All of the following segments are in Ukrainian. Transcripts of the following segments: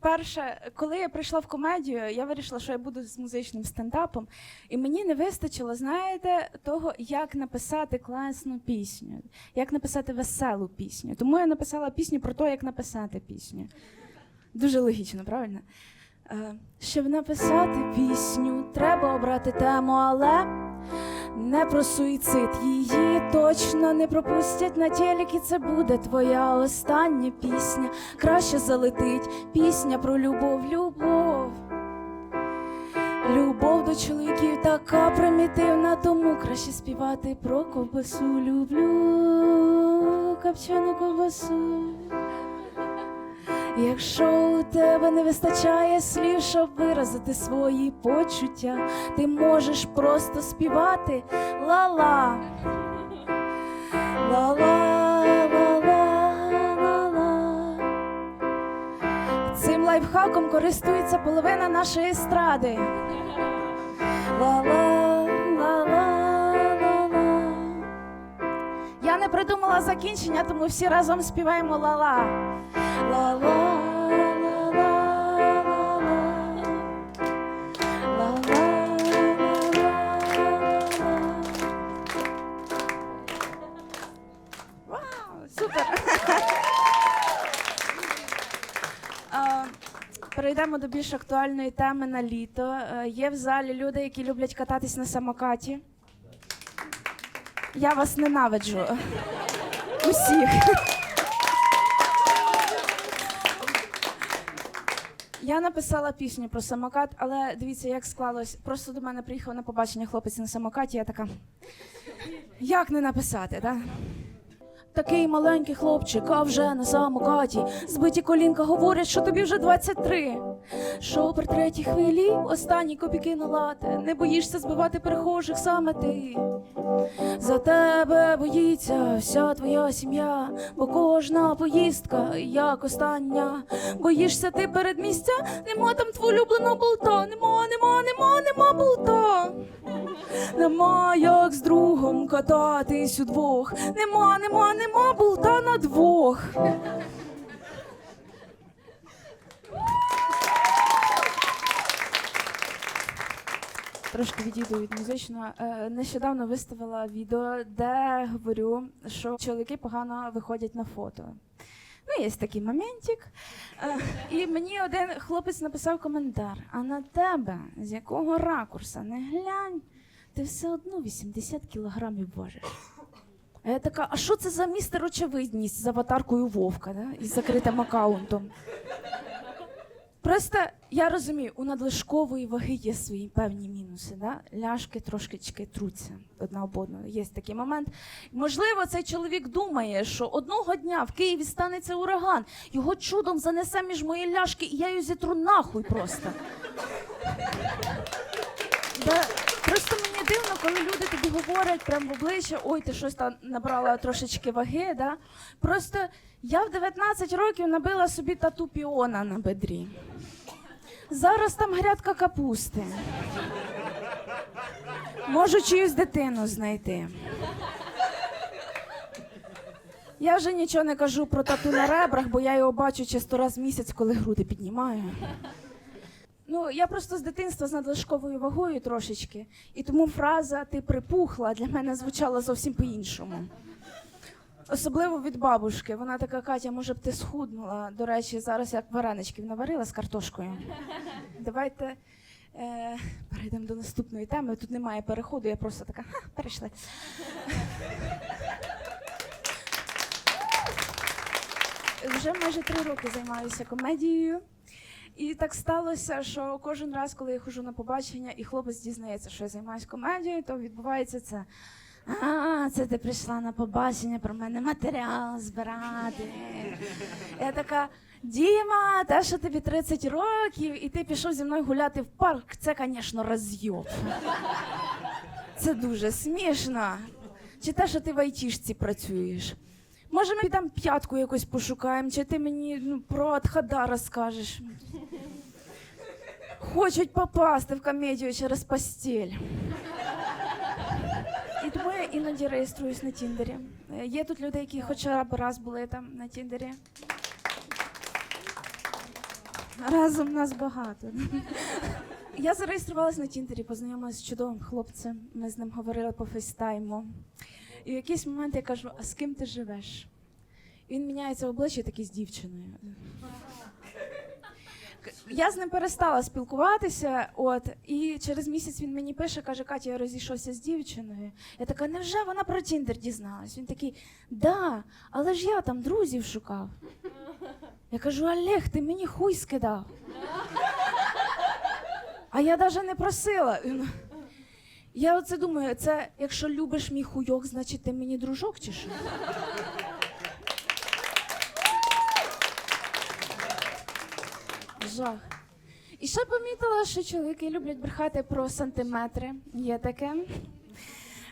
перше, коли я прийшла в комедію, я вирішила, що я буду з музичним стендапом, і мені не вистачило, знаєте, того, як написати класну пісню, як написати веселу пісню. Тому я написала пісню про те, як написати пісню. Дуже логічно, правильно? Е, Щоб написати пісню, треба обрати тему, але не про суїцид. Її точно не пропустять на телекі. Це буде твоя остання пісня. Краще залетить пісня про любов, любов. Любов до чоловіків така примітивна, тому краще співати про ковбасу. Люблю копчену ковбасу. Якщо у тебе не вистачає слів, щоб виразити свої почуття, ти можеш просто співати ла-ла. Ла-ла, ла-ла, ла-ла. Цим лайфхаком користується половина нашої естради. Ла-ла, ла-ла. Я не придумала закінчення, тому всі разом співаємо ла-ла. Супер! Перейдемо до більш актуальної теми на літо. Е, Є в залі люди, які люблять кататись на самокаті. Я вас ненавиджу. Усіх. Я написала пісню про самокат, але дивіться, як склалось. Просто до мене приїхав на побачення хлопець на самокаті. Я така. Як не написати, так? Такий маленький хлопчик, а вже на самокаті. Збиті колінка говорять, що тобі вже 23. При третій хвилі останні копійки на лате. Не боїшся збивати перехожих саме ти. За тебе боїться вся твоя сім'я, бо кожна поїздка як остання. Боїшся ти передмістя, нема там твого улюбленого болта, нема, нема, нема, нема болта. Нема як з другом кататись удвох. Нема, нема, нема болта на двох. Трошки відійду від музичного. Е, Нещодавно виставила відео, де говорю, що чоловіки погано виходять на фото. Ну, є такий моментик. Е, І мені один хлопець написав коментар: а на тебе з якого ракурса не глянь, ти все одно 80 кілограмів важиш. А я така, а що це за містер очевидність з аватаркою Вовка да? і закритим аккаунтом? Просто я розумію, у надлишкової ваги є свої певні мінуси. Да? Ляшки трошки труться одна об одну. Є такий момент. Можливо, цей чоловік думає, що одного дня в Києві станеться ураган, його чудом занесе між мої ляшки, і я її зітру нахуй просто. Коли люди тобі говорять прямо в обличчя, ой, ти щось там набрала трошечки ваги. Да? Просто я в 19 років набила собі тату піона на бедрі. Зараз там грядка капусти. Можу чиюсь дитину знайти. Я вже нічого не кажу про тату на ребрах, бо я його бачу чисто раз в місяць, коли груди піднімаю. Ну, я просто з дитинства з надлишковою вагою трошечки, і тому фраза ти припухла для мене звучала зовсім по-іншому. Особливо від бабушки. Вона така Катя, може б ти схуднула. До речі, зараз я вареничків наварила з картошкою. Давайте е, перейдемо до наступної теми. Тут немає переходу, я просто така, ха, перейшли. Вже майже три роки займаюся комедією. І так сталося, що кожен раз, коли я ходжу на побачення, і хлопець дізнається, що я займаюся комедією, то відбувається це. А, це ти прийшла на побачення про мене матеріал збирати. Я така, Діма, те, що тобі 30 років, і ти пішов зі мною гуляти в парк, це, звісно, роз'єб. Це дуже смішно. Чи те, що ти в айтішці працюєш? Може, ми там п'ятку якось пошукаємо, чи ти мені ну, про Адхада розкажеш? Хочуть попасти в комедію через постіль. І тому я іноді реєструюсь на Тіндері. Е, Є тут люди, які хоча б раз були там на Тіндері. Разом нас багато. Я зареєструвалась на Тіндері, познайомилася з чудовим хлопцем. Ми з ним говорили по фейстайму. І в якийсь момент я кажу: а з ким ти живеш? І він міняється в обличчі такий з дівчиною. Я з ним перестала спілкуватися, от, і через місяць він мені пише, каже, Катя, я розійшовся з дівчиною. Я така, невже вона про Тіндер дізналась? Він такий, да, але ж я там друзів шукав. Я кажу, Олег, ти мені хуй скидав. А я навіть не просила. Я оце думаю, це якщо любиш мій хуйок, значить ти мені дружок чи що? Жах. І ще помітила, що чоловіки люблять брехати про сантиметри. Є таке.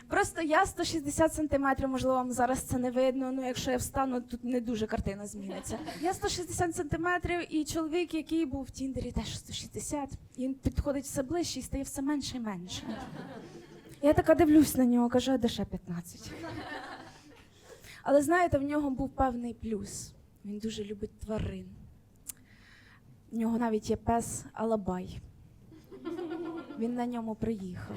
Просто я 160 сантиметрів, можливо, вам зараз це не видно. Ну, якщо я встану, тут не дуже картина зміниться. Я 160 сантиметрів, і чоловік, який був в Тіндері, теж 160. Він підходить все ближче і стає все менше і менше. Я така дивлюсь на нього, кажу, а де ще 15. Але знаєте, в нього був певний плюс. Він дуже любить тварин. В нього навіть є пес Алабай. Він на ньому приїхав.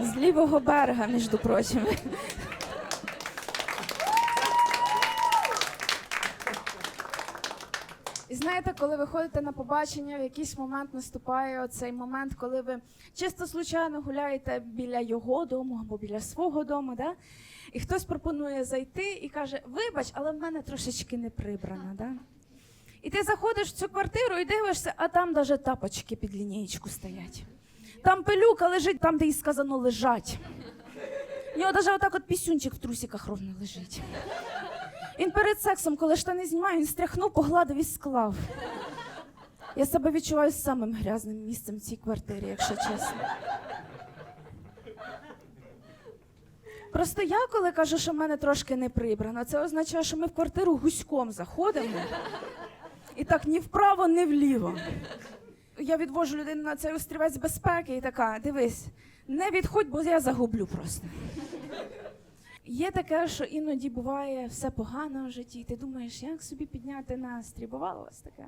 З лівого берега, між прочим. І знаєте, коли ви ходите на побачення, в якийсь момент наступає оцей момент, коли ви чисто случайно гуляєте біля його дому або біля свого дому, да? і хтось пропонує зайти і каже: Вибач, але в мене трошечки не прибрано. Да? І ти заходиш в цю квартиру і дивишся, а там навіть тапочки під лінієчку стоять. Там пилюка лежить там, де їй сказано лежать. У нього навіть отак от пісюнчик в трусиках ровно лежить. Він перед сексом, коли штани знімає, він стряхнув, погладив і склав. Я себе відчуваю самим грязним місцем в цій квартирі, якщо чесно. Просто я, коли кажу, що в мене трошки не прибрано, це означає, що ми в квартиру гуськом заходимо. І так ні вправо, ні вліво. Я відвожу людину на цей острівець безпеки і така, дивись, не відходь, бо я загублю просто. Є таке, що іноді буває все погано в житті, і ти думаєш, як собі підняти настрій? Бувало у вас таке?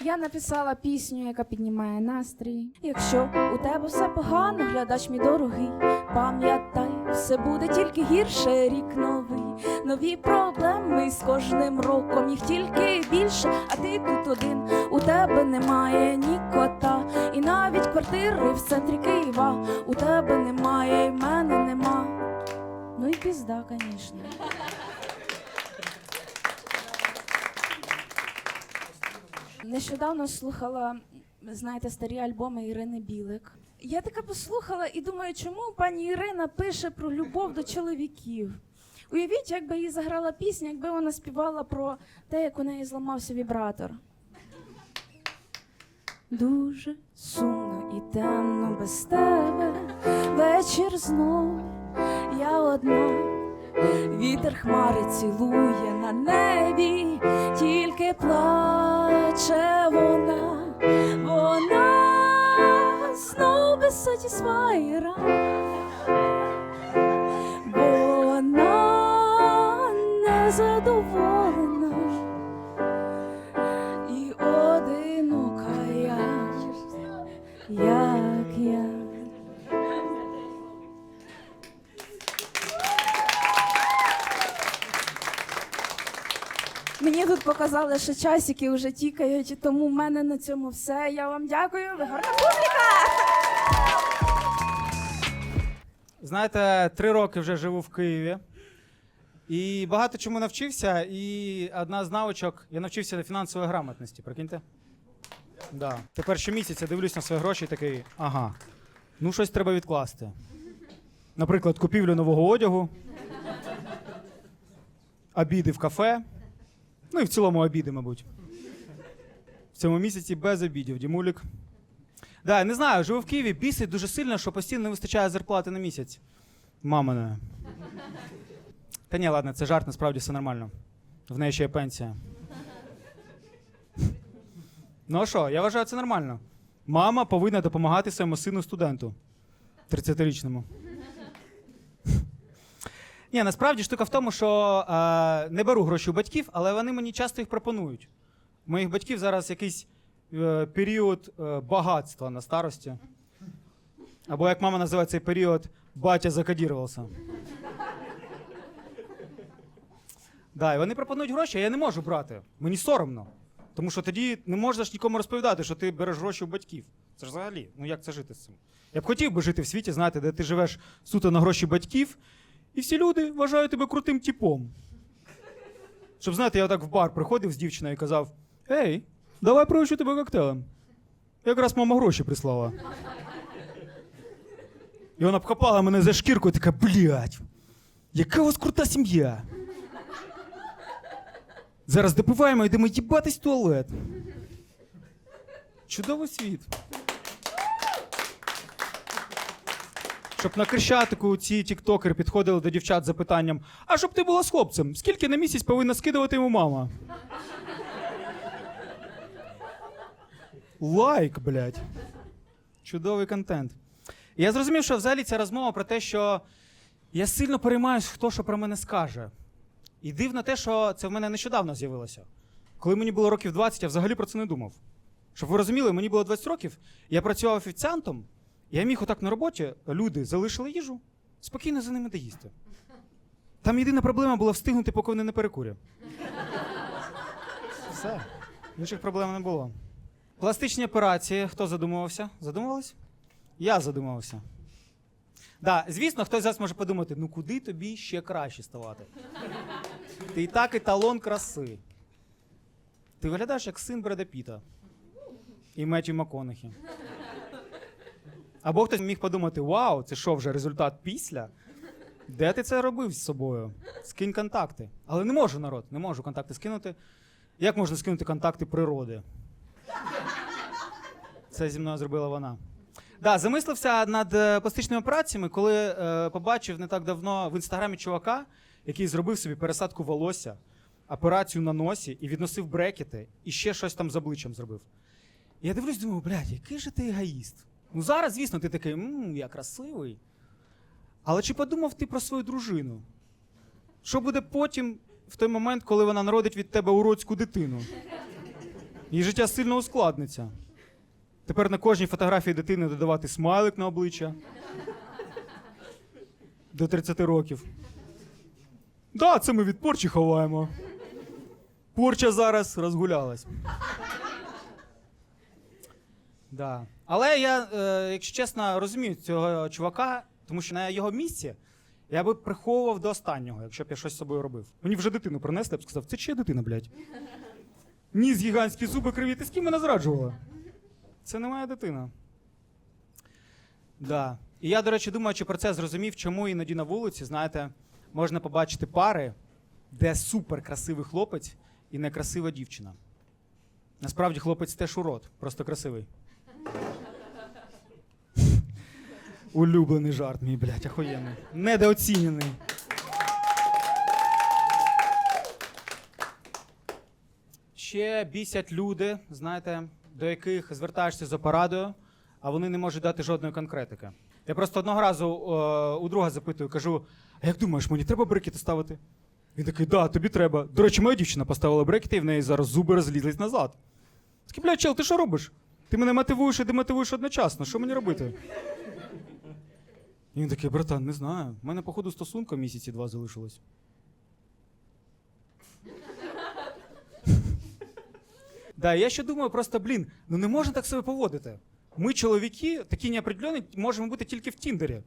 Я написала пісню, яка піднімає настрій. Якщо у тебе все погано, глядач мій дорогий, пам'ятай, все буде тільки гірше, рік новий. Нові проблеми з кожним роком їх тільки більше, а ти тут один. У тебе немає ні кота, і навіть квартири в центрі Києва. У тебе немає, і в мене нема. Ну і пізда, звісно. Нещодавно слухала, знаєте, старі альбоми Ірини Білик. Я така послухала і думаю, чому пані Ірина пише про любов до чоловіків. Уявіть, якби їй заграла пісня, якби вона співала про те, як у неї зламався вібратор. Дуже сумно і темно без тебе. Вечір знов я одна. Вітер хмари цілує на небі, тільки плаче сатісфайра, бо вона незадоволена і одинока я, як я. Мені тут показали, що часики вже тікають, тому в мене на цьому все. Я вам дякую. Ви гарна публіка! Знаєте, три роки вже живу в Києві. І багато чому навчився. І одна з навичок, я навчився фінансової грамотності, прикиньте? Да. Тепер щомісяця дивлюсь на свої гроші і такий, ага, ну щось треба відкласти. Наприклад, купівлю нового одягу, обіди в кафе. Ну і в цілому обіди, мабуть. В цьому місяці без обідів, Дімулік. Да, не знаю, живу в Києві, бісить дуже сильно, що постійно не вистачає зарплати на місяць. Маминої. Та ні, ладно, це жарт, насправді все нормально. В неї ще є пенсія. Ну а що, я вважаю, це нормально. Мама повинна допомагати своєму сину студенту 30-річному. Ні, насправді штука в тому, що е, не беру гроші у батьків, але вони мені часто їх пропонують. У моїх батьків зараз якийсь період е, багатства на старості. Або як мама називає цей період, батя закодірувався. Да, і вони пропонують гроші, а я не можу брати. Мені соромно. Тому що тоді не можна ж нікому розповідати, що ти береш гроші у батьків. Це ж взагалі, ну як це жити з цим? Я б хотів би жити в світі, знаєте, де ти живеш суто на гроші батьків, і всі люди вважають тебе крутим типом. Щоб, знаєте, я отак в бар приходив з дівчиною і казав: Ей, давай пригощу тебе коктейлем. Якраз мама гроші прислала. І вона обхопала мене за шкірку і така, блядь, яка у вас крута сім'я. Зараз допиваємо йдемо їбатись в туалет. Чудовий світ. Щоб на Крещатику ці тіктокери підходили до дівчат з запитанням: а щоб ти була з хлопцем, скільки на місяць повинна скидувати йому мама? Лайк, блядь. Чудовий контент. І я зрозумів, що взагалі ця розмова про те, що я сильно переймаюсь, хто що про мене скаже. І дивно те, що це в мене нещодавно з'явилося. Коли мені було років 20, я взагалі про це не думав. Щоб ви розуміли, мені було 20 років, я працював офіціантом, я міг отак на роботі, люди залишили їжу, спокійно за ними доїсти. Там єдина проблема була встигнути, поки вони не перекурять. Все. Інших проблем не було. Пластичні операції. Хто задумувався? Задумувались? Я задумувався. Да, звісно, хтось зараз може подумати: ну куди тобі ще краще ставати? Ти і так еталон краси. Ти виглядаєш як син Бреда Піта і Меттю МакКонахі. Або хтось міг подумати: вау, це що вже результат після? Де ти це робив з собою? Скинь контакти. Але не можу, народ, не можу контакти скинути. Як можна скинути контакти природи? Це зі мною зробила вона. Да, замислився над е, пластичними операціями, коли е, побачив не так давно в інстаграмі чувака, який зробив собі пересадку волосся, операцію на носі і відносив брекети, і ще щось там з обличчям зробив. Я дивлюсь, думаю, блядь, який же ти егоїст. Ну зараз, звісно, ти такий, мм, я красивий. Але чи подумав ти про свою дружину? Що буде потім, в той момент, коли вона народить від тебе уродську дитину? Її життя сильно ускладниться. Тепер на кожній фотографії дитини додавати смайлик на обличчя. До 30 років. Да, це ми від порчі ховаємо. Порча зараз розгулялась. Да. Але я, е, якщо чесно, розумію цього чувака, тому що на його місці я би приховував до останнього, якщо б я щось з собою робив. Мені вже дитину принесли, я б сказав, це чия дитина, блядь? Ніс гігантські зуби криві, ти з ким мене зраджувала? Це не моя дитина. Да. І я, до речі, думаючи про це, зрозумів, чому іноді на вулиці, знаєте, можна побачити пари, де супер красивий хлопець і некрасива дівчина. Насправді хлопець теж урод, просто красивий. Улюблений жарт, мій, блядь, ахуєнний. Недооцінений. Ще бісять люди, знаєте, до яких звертаєшся за порадою, а вони не можуть дати жодної конкретики. Я просто одного разу е, у друга запитую, кажу: а як думаєш, мені треба брекети ставити? Він такий, да, тобі треба. До речі, моя дівчина поставила брекети, і в неї зараз зуби розлізлись назад. Такий, блядь, чел, ти що робиш? Ти мене мотивуєш і демотивуєш одночасно. Що мені робити? І він такий, братан, не знаю. У мене, походу, стосунка місяці два залишилось. Да, я ще думаю, просто, блін, ну не можна так себе поводити. Ми, чоловіки, такі неопределені, можемо бути тільки в Тіндері.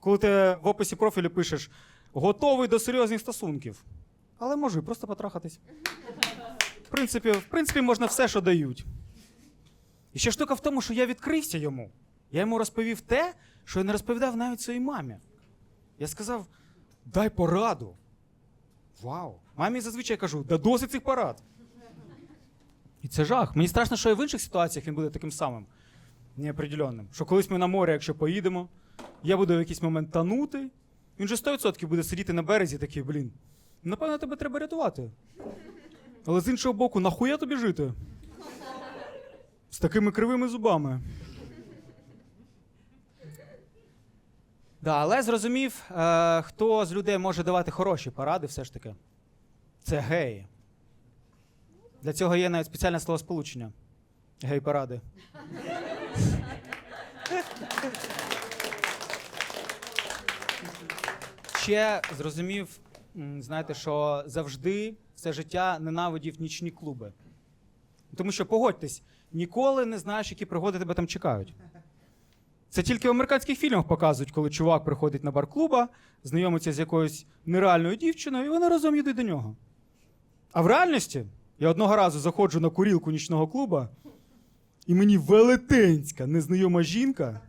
Коли ти в описі профілю пишеш готовий до серйозних стосунків. Але можу і просто потрахатись. В принципі, в принципі, можна все, що дають. І ще штука в тому, що я відкрився йому. Я йому розповів те, що я не розповідав навіть своїй мамі. Я сказав: дай пораду. Вау! Мамі зазвичай кажу, да досить цих порад. І це жах. Мені страшно, що і в інших ситуаціях він буде таким самим неопределенним. Що колись ми на море, якщо поїдемо, я буду в якийсь момент танути, він же 100% буде сидіти на березі такий, блін. Напевно, тебе треба рятувати. Але з іншого боку, нахуя тобі жити? З такими кривими зубами. Да, але зрозумів, е, хто з людей може давати хороші поради, все ж таки. Це геї. Для цього є навіть спеціальне словосполучення. Гей-поради. Ще зрозумів, знаєте, що завжди все життя ненавидів нічні клуби. Тому що погодьтесь, ніколи не знаєш, які пригоди тебе там чекають. Це тільки в американських фільмах показують, коли чувак приходить на бар клуба, знайомиться з якоюсь нереальною дівчиною, і вони разом їдуть до нього. А в реальності я одного разу заходжу на курілку нічного клуба, і мені велетенська незнайома жінка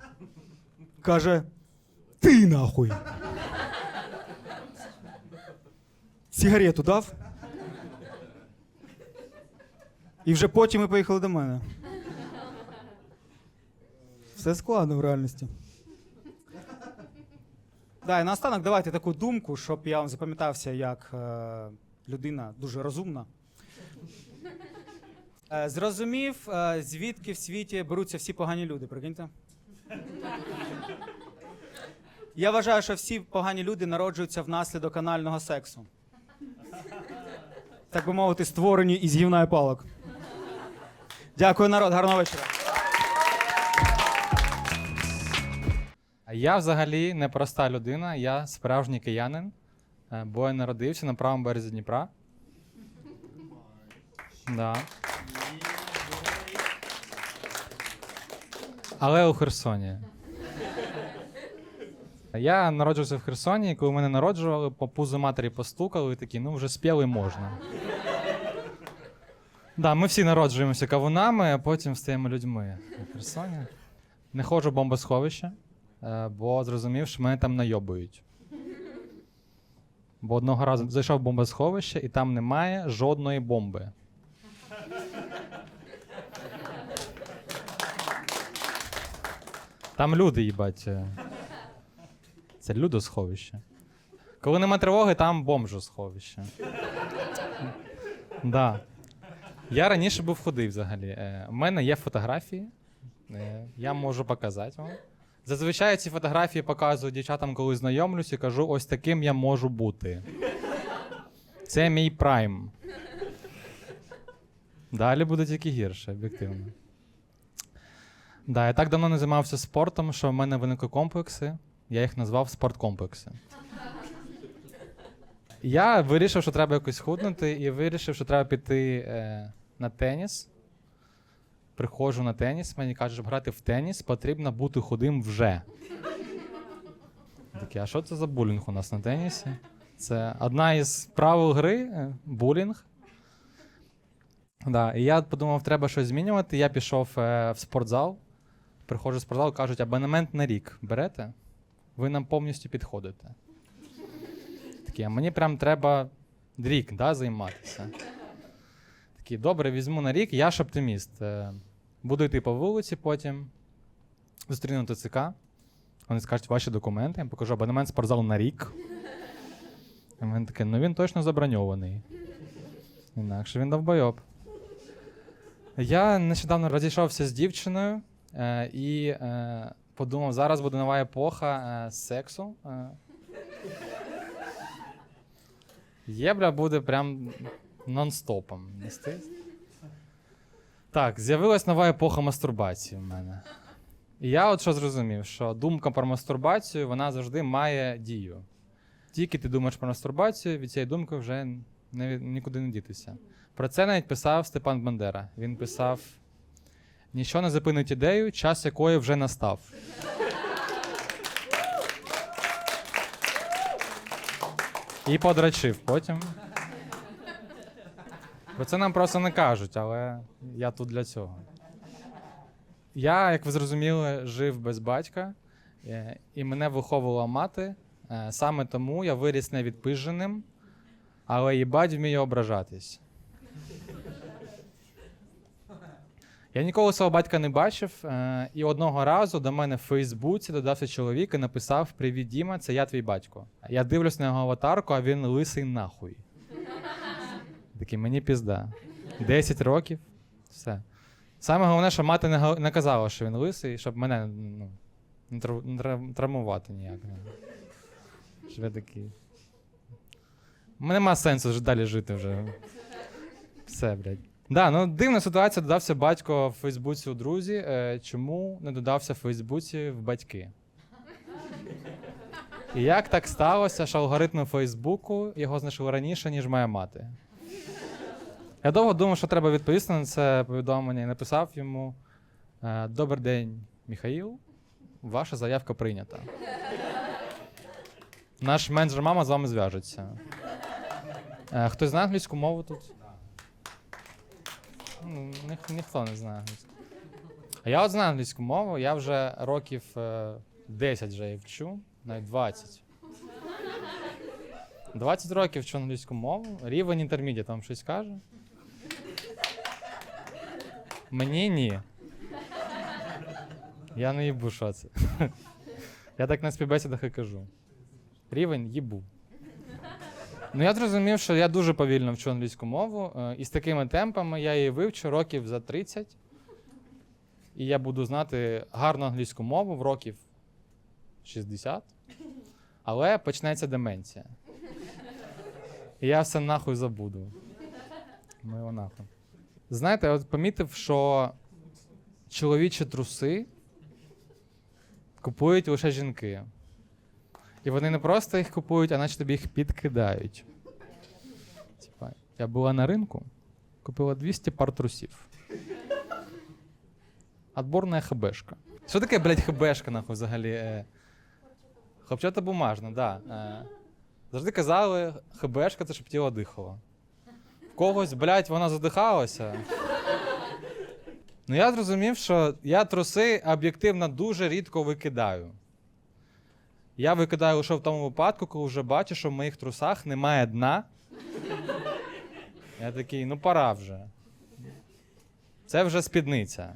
каже: Ти нахуй. Сігарету дав. І вже потім ми поїхали до мене. Все складно в реальності. Да, і наостанок давайте таку думку, щоб я вам запам'ятався як е, людина дуже розумна. Е, зрозумів, е, звідки в світі беруться всі погані люди, прикиньте? Я вважаю, що всі погані люди народжуються внаслідок анального сексу. Так би мовити, створені із гівна і палок. Дякую, народ, гарного вечора. Я взагалі не проста людина, я справжній киянин, е, бо я народився на правому березі Дніпра. Да. Але у Херсоні. Я народжувався в Херсоні, коли мене народжували, по пузу матері постукали і такі, ну вже спіли можна. Да, ми всі народжуємося кавунами, а потім стаємо людьми в Херсоні. Не ходжу в бомбосховище, е, бо зрозумів, що мене там найобують. Бо одного разу зайшов в бомбосховище, і там немає жодної бомби. Там люди, їбать. е. Це людосховище. Коли нема тривоги, там бомжосховище. Да. Я раніше був худий взагалі. Е, У мене є фотографії. Е, Я можу показати вам. Зазвичай ці фотографії показую дівчатам, коли знайомлюсь, і кажу, ось таким я можу бути. Це мій прайм. Далі буде тільки гірше, об'єктивно. Да, я так давно не займався спортом, що в мене виникли комплекси. Я їх назвав спорткомплекси. Я вирішив, що треба якось худнути, і вирішив, що треба піти е, на теніс. Приходжу на теніс, мені кажуть, щоб грати в теніс, потрібно бути худим вже. Такі, а що це за булінг у нас на тенісі? Це одна із правил гри е, булінг. Да, і я подумав, треба щось змінювати. Я пішов е, в спортзал. Приходжу в спортзал, кажуть, абонемент на рік берете? Ви нам повністю підходите. Такі, а мені прям треба рік да, займатися. Такий, добре, візьму на рік, я ж оптиміст. Е, Буду йти по вулиці потім, зустріну ТЦК. Вони скажуть ваші документи, я покажу абонемент спортзал на рік. І мене таке, ну він точно заброньований. Інакше він довбойоб. Я нещодавно розійшовся з дівчиною е, і е, подумав, зараз буде нова епоха е, сексу. Е. Єбля буде прям нон-стопом. Так, з'явилась нова епоха мастурбації в мене. І я от що зрозумів, що думка про мастурбацію вона завжди має дію. Тільки ти думаєш про мастурбацію, від цієї думки вже не, нікуди не дітися. Про це навіть писав Степан Бандера. Він писав: Ніщо не зупинить ідею, час якої вже настав. І подрачив потім. Про це нам просто не кажуть, але я тут для цього. Я, як ви зрозуміли, жив без батька, е, і мене виховувала мати. Е, Саме тому я виріс невідпиженим, але їбать вміє ображатись. Я ніколи свого батька не бачив, е, і одного разу до мене в Фейсбуці додався чоловік і написав: Привіт, Діма, це я твій батько. Я дивлюсь на його аватарку, а він лисий нахуй. Такий, мені пізда. 10 років, все. Саме головне, що мати не, казала, що він лисий, щоб мене ну, Не, трав- не трав- травмувати ніяк. Що ви такі. Мене нема сенсу далі жити вже. Все, блядь. Да, ну дивна ситуація, додався батько в Фейсбуці у друзі. Е, чому не додався в Фейсбуці в батьки? І як так сталося, що алгоритми Фейсбуку його знайшли раніше, ніж моя мати? Я довго думав, що треба відповісти на це повідомлення і написав йому: е, Добрий день, Міхаїл. Ваша заявка прийнята. Наш менеджер мама з вами зв'яжеться. Е, Хтось знає англійську мову тут? Ну, ніх, ніхто не знає англійську. А я от знаю англійську мову, я вже років е, 10 вже її вчу, навіть 20. 20 років вчу англійську мову, рівень інтермедіат вам щось каже? Мені ні. Я не їбу, що це. Я так на співбесідах і кажу. Рівень їбу. Ну я зрозумів, що я дуже повільно вчу англійську мову, е, і з такими темпами я її вивчу років за 30. І я буду знати гарну англійську мову в років 60. Але почнеться деменція. І я все нахуй забуду. Ну його нахуй. Знаєте, от помітив, що чоловічі труси купують лише жінки. І вони не просто їх купують, а наче тобі їх підкидають. Типа, я була на ринку, купила 200 пар трусів. Отборна ХБшка. Що таке, блядь, ХБшка, нахуй, взагалі? Е, Хлопчата бумажна, да. Е, завжди казали, ХБшка це щоб тіло дихало. В когось, блядь, вона задихалася. Ну я зрозумів, що я труси об'єктивно дуже рідко викидаю. Я викидаю лише в тому випадку, коли вже бачу, що в моїх трусах немає дна. Я такий, ну пора вже. Це вже спідниця.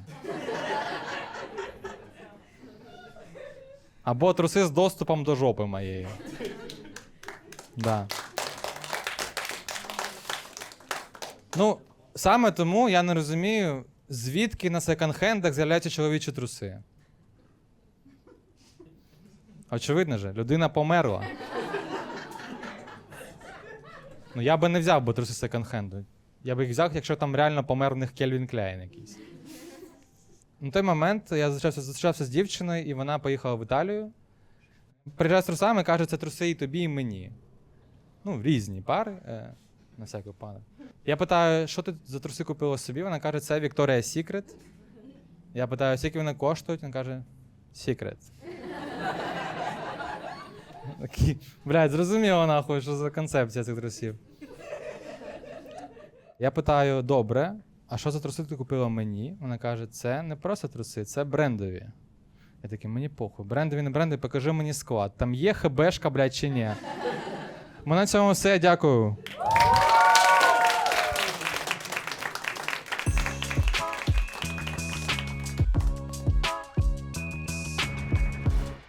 Або труси з доступом до жопи моєї. Да. Ну, саме тому я не розумію, звідки на секонд-хендах з'являються чоловічі труси. Очевидно же, людина померла. Ну, я би не взяв би труси секонд-хенду. Я би їх взяв, якщо там реально помер в них Кельвін Кляйн якийсь. На той момент я зустрічався, зустрічався з дівчиною, і вона поїхала в Італію. Приїжджає з трусами, каже, це труси і тобі, і мені. Ну, різні пари, е, на всяк випадок. Я питаю, що ти за труси купила собі? Вона каже, це Victoria's Secret. Я питаю, скільки вони коштують? Вона каже, Secret. Такий, блядь, зрозуміло нахуй, що за концепція цих трусів. Я питаю: добре, а що за труси ти купила мені? Вона каже, це не просто труси, це брендові. Я такий, мені похуй. Брендові, не брендові, покажи мені склад. Там є ХБшка, блядь, чи ні. Ми на цьому все, дякую.